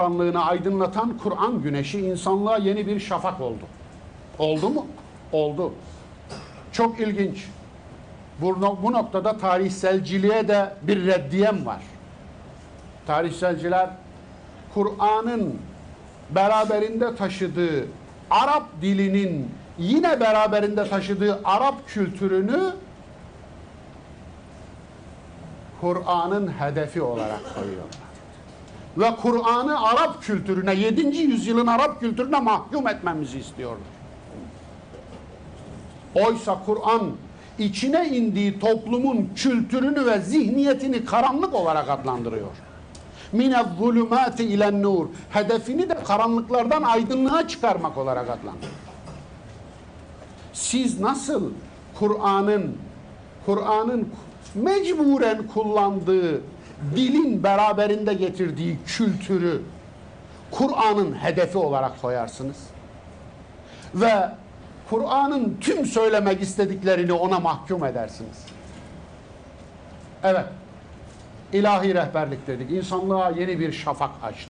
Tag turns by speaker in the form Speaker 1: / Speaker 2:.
Speaker 1: karanlığını aydınlatan Kur'an güneşi insanlığa yeni bir şafak oldu. Oldu mu? Oldu. Çok ilginç. Bu, bu noktada tarihselciliğe de bir reddiyem var. Tarihselciler Kur'an'ın beraberinde taşıdığı Arap dilinin yine beraberinde taşıdığı Arap kültürünü Kur'an'ın hedefi olarak koyuyorlar. Ve Kur'an'ı Arap kültürüne, 7. yüzyılın Arap kültürüne mahkum etmemizi istiyorlar. Oysa Kur'an içine indiği toplumun kültürünü ve zihniyetini karanlık olarak adlandırıyor. Mine zulümati ilen nur. Hedefini de karanlıklardan aydınlığa çıkarmak olarak adlandırıyor. Siz nasıl Kur'an'ın Kur'an'ın mecburen kullandığı dilin beraberinde getirdiği kültürü Kur'an'ın hedefi olarak koyarsınız? Ve Kur'an'ın tüm söylemek istediklerini ona mahkum edersiniz. Evet. İlahi rehberlik dedik. İnsanlığa yeni bir şafak açtı.